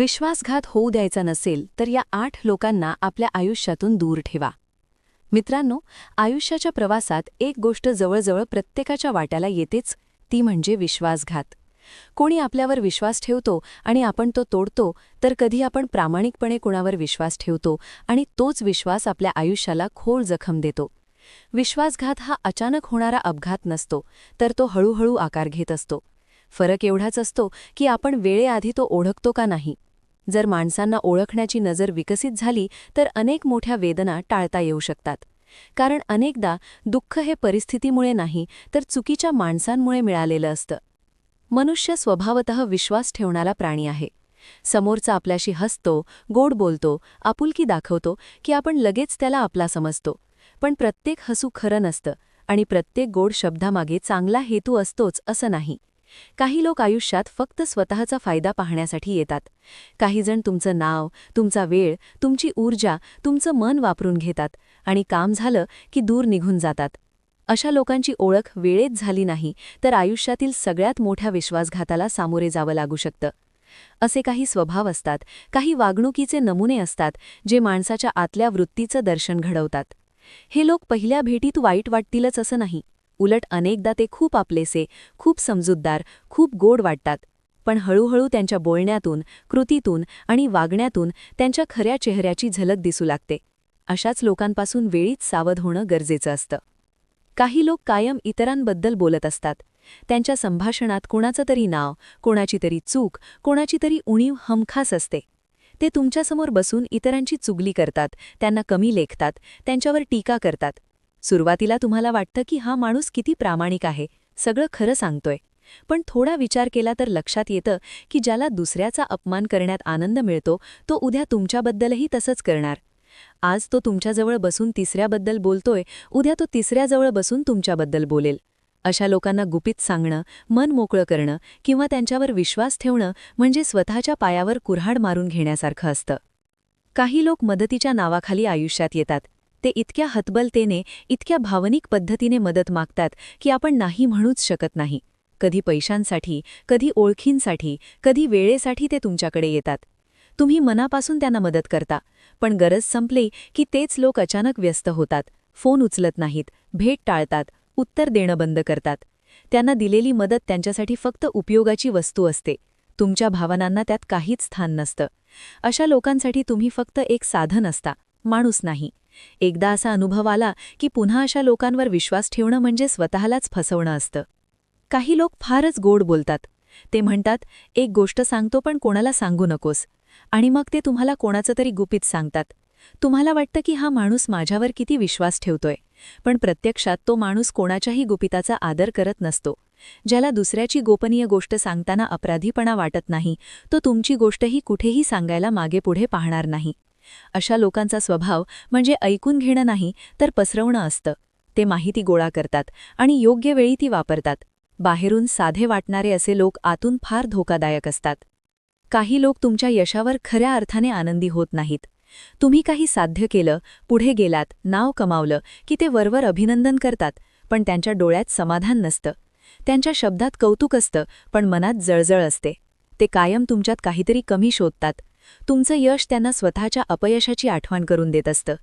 विश्वासघात होऊ द्यायचा नसेल तर या आठ लोकांना आपल्या आयुष्यातून दूर ठेवा. मित्रांनो आयुष्याच्या प्रवासात एक गोष्ट जवळजवळ प्रत्येकाच्या वाट्याला येतेच ती म्हणजे विश्वासघात. कोणी आपल्यावर विश्वास ठेवतो आणि आपण तो तोडतो तर कधी आपण प्रामाणिकपणे कोणावर विश्वास ठेवतो आणि तोच विश्वास आपल्या आयुष्याला खोल जखम देतो. विश्वासघात हा अचानक होणारा अपघात नसतो तर तो हळूहळू आकार घेत असतो. फरक एवढाच असतो की आपण वेळेआधी तो ओळखतो का नाही. जर माणसांना ओळखण्याची नजर विकसित झाली तर अनेक मोठ्या वेदना टाळता येऊ शकतात. कारण अनेकदा दुःख हे परिस्थितीमुळे नाही तर चुकीच्या माणसांमुळे मिळालेलं असतं. मनुष्य स्वभावतः विश्वास ठेवणारा प्राणी आहे. समोरचा आपल्याशी हसतो गोड बोलतो आपुलकी दाखवतो की आपण लगेच त्याला आपला समजतो. पण प्रत्येक हसू खरं नसतं आणि प्रत्येक गोड शब्दामागे चांगला हेतू असतोच असं नाही. काही लोक आयुष्यात फक्त स्वतःचा फायदा पाहण्यासाठी येतात. काहीजण तुमचं नाव तुमचा वेळ तुमची ऊर्जा तुमचं मन वापरून घेतात आणि काम झालं की दूर निघून जातात. अशा लोकांची ओळख वेळेत झाली नाही तर आयुष्यातील सगळ्यात मोठ्या विश्वासघाताला सामोरे जावं लागू शकतं. असे काही स्वभाव असतात काही वागणुकीचे नमुने असतात जे माणसाच्या आतल्या वृत्तीचं दर्शन घडवतात. हे लोक पहिल्या भेटीत वाईट वाटतीलच असं नाही. उलट अनेकदा ते खूप आपलेसे खूप समजूतदार खूप गोड वाटतात. पण हळूहळू त्यांच्या बोलण्यातून कृतीतून आणि वागण्यातून त्यांच्या खऱ्या चेहऱ्याची झलक दिसू लागते. अशाच लोकांपासून वेळीच सावध होणं गरजेचं असतं. काही लोक कायम इतरांबद्दल बोलत असतात. त्यांच्या संभाषणात कोणाचं तरी नाव कोणाची तरी चूक कोणाची तरी उणीव हमखास असते. ते तुमच्यासमोर बसून इतरांची चुगली करतात त्यांना कमी लेखतात त्यांच्यावर टीका करतात. सुरुवातीला तुम्हाला वाटतं की हा माणूस किती प्रामाणिक आहे सगळं खरं सांगतोय. पण थोडा विचार केला तर लक्षात येतं की ज्याला दुसऱ्याचा अपमान करण्यात आनंद मिळतो तो उद्या तुमच्याबद्दलही तसंच करणार. आज तो तुमच्याजवळ बसून तिसऱ्याबद्दल बोलतोय उद्या तो तिसऱ्याजवळ बसून तुमच्याबद्दल बोलेल. अशा लोकांना गुपित सांगणं मन मोकळं करणं किंवा त्यांच्यावर विश्वास ठेवणं म्हणजे स्वतःच्या पायावर कुऱ्हाड मारून घेण्यासारखं असतं. काही लोक मदतीच्या नावाखाली आयुष्यात येतात. ते इतक्या हतबलतेने इतक्या भावनिक पद्धतीने मदत मागतात की आपण नाही म्हणूच शकत नाही. कधी पैशांसाठी कधी ओळखींसाठी कधी वेळेसाठी ते तुमच्याकडे येतात. तुम्ही मनापासून त्यांना मदत करता पण गरज संपली की तेच लोक अचानक व्यस्त होतात फोन उचलत नाहीत भेट टाळतात उत्तर देणं बंद करतात. त्यांना दिलेली मदत त्यांच्यासाठी फक्त उपयोगाची वस्तू असते. तुमच्या भावनांना त्यात काहीच स्थान नसतं. अशा लोकांसाठी तुम्ही फक्त एक साधन असता माणूस नाही. एकदा असा अनुभव आला की पुन्हा अशा लोकांवर विश्वास ठेवणं म्हणजे स्वतःलाच फसवणं असतं. काही लोक फारच गोड बोलतात. ते म्हणतात एक गोष्ट सांगतो पण कोणाला सांगू नकोस. आणि मग ते तुम्हाला कोणाचं तरी गुपित सांगतात. तुम्हाला वाटतं की हा माणूस माझ्यावर किती विश्वास ठेवतोय. पण प्रत्यक्षात तो माणूस कोणाच्याही गुपिताचा आदर करत नसतो. ज्याला दुसऱ्याची गोपनीय गोष्ट सांगताना अपराधीपणा वाटत नाही तो तुमची गोष्टही कुठेही सांगायला मागेपुढे पाहणार नाही. अशा लोकांचा स्वभाव म्हणजे ऐकून घेणं नाही तर पसरवणं असतं. ते माहिती गोळा करतात आणि योग्य वेळी ती वापरतात. बाहेरून साधे वाटणारे असे लोक आतून फार धोकादायक असतात. काही लोक तुमच्या यशावर खऱ्या अर्थाने आनंदी होत नाहीत. तुम्ही काही साध्य केलं पुढे गेलात नाव कमावलं की ते वरवर अभिनंदन करतात पण त्यांच्या डोळ्यात समाधान नसतं. त्यांच्या शब्दात कौतुक असतं पण मनात जळजळ असते. ते कायम तुमच्यात काहीतरी कमी शोधतात. तुमचं यश त्यांना स्वतःच्या अपयशाची आठवण करून देत असतं.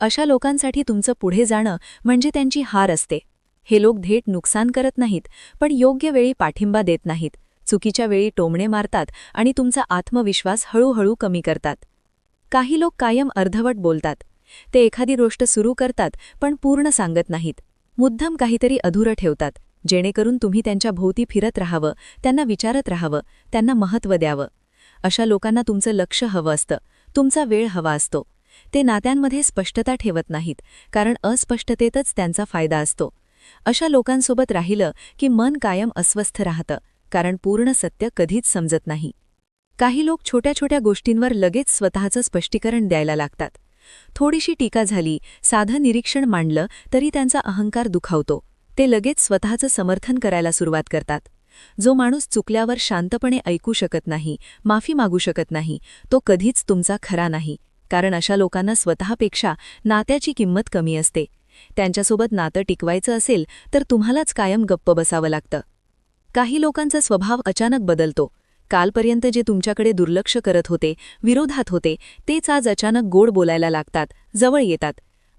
अशा लोकांसाठी तुमचं पुढे जाणं म्हणजे त्यांची हार असते. हे लोक थेट नुकसान करत नाहीत पण योग्य वेळी पाठिंबा देत नाहीत. चुकीच्या वेळी टोमणे मारतात आणि तुमचा आत्मविश्वास हळूहळू कमी करतात. काही लोक कायम अर्धवट बोलतात. ते एखादी गोष्ट सुरू करतात पण पूर्ण सांगत नाहीत. मुद्दाम काहीतरी अधुरं ठेवतात जेणेकरून तुम्ही त्यांच्या भोवती फिरत राहावं त्यांना विचारत राहावं त्यांना महत्त्व द्यावं. अशा लोकांना तुमचं लक्ष हवं असतं. तुमचा वेळ हवा असतो. ते नात्यांमध्ये स्पष्टता ठेवत नाहीत कारण अस्पष्टतेतच त्यांचा फायदा असतो. अशा लोकांसोबत राहिलं की मन कायम अस्वस्थ राहतं कारण पूर्ण सत्य कधीच समजत नाही. काही लोक छोट्या छोट्या गोष्टींवर लगेच स्वतःचं स्पष्टीकरण द्यायला लागतात. थोडीशी टीका झाली साधं निरीक्षण मांडलं तरी त्यांचा अहंकार दुखावतो. ते लगेच स्वतःचं समर्थन करायला सुरुवात करतात. जो माणूस चुकल्यावर शांतपणे ऐकू शकत नाही माफी मागू शकत नाही तो कधीच तुमचा खरा नाही कारण अशा लोकांना स्वतःपेक्षा नात्याची किंमत कमी असते. त्यांच्यासोबत नातं टिकवायचं असेल तर तुम्हालाच कायम गप्प बसावं लागतं. काही लोकांचा स्वभाव अचानक बदलतो. कालपर्यंत जे तुमच्याकडे दुर्लक्ष करत होते विरोधात होते तेच आज अचानक गोड बोलायला लागतात जवळ येतात.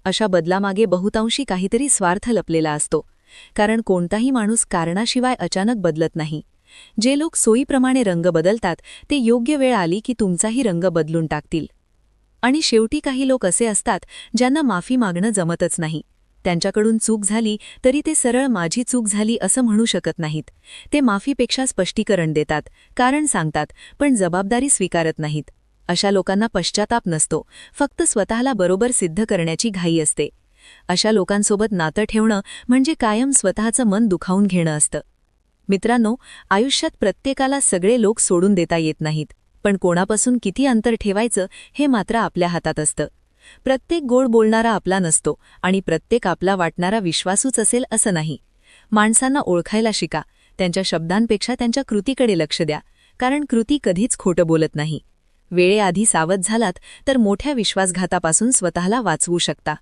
अशा बदलामागे बहुतांशी काहीतरी स्वार्थ लपलेला असतो. कारण कोणताही माणूस कारणाशिवाय अचानक बदलत नाही. जे लोक सोयीप्रमाणे रंग बदलतात ते योग्य वेळ आली की तुमचाही रंग बदलून टाकतील. आणि शेवटी काही लोक असे असतात ज्यांना माफी मागणं जमतच नाही. त्यांच्याकडून चूक झाली तरी ते सरळ माझी चूक झाली असं म्हणू शकत नाहीत. ते माफीपेक्षा स्पष्टीकरण देतात कारण सांगतात पण जबाबदारी स्वीकारत नाहीत. अशा लोकांना पश्चाताप नसतो फक्त स्वतःला बरोबर सिद्ध करण्याची घाई असते. अशा लोकांसोबत नातं ठेवणं म्हणजे कायम स्वतःचं मन दुखावून घेणं असतं. मित्रांनो आयुष्यात प्रत्येकाला सगळे लोक सोडून देता येत नाहीत पण कोणापासून किती अंतर ठेवायचं हे मात्र आपल्या हातात असतं. प्रत्येक गोड बोलणारा आपला नसतो आणि प्रत्येक आपला वाटणारा विश्वासूच असेल असं नाही. माणसांना ओळखायला शिका त्यांच्या शब्दांपेक्षा त्यांच्या कृतीकडे लक्ष द्या कारण कृती कधीच खोटं बोलत नाही. वेळेआधी सावध झालात तर मोठ्या विश्वासघातापासून स्वतःला वाचवू शकता.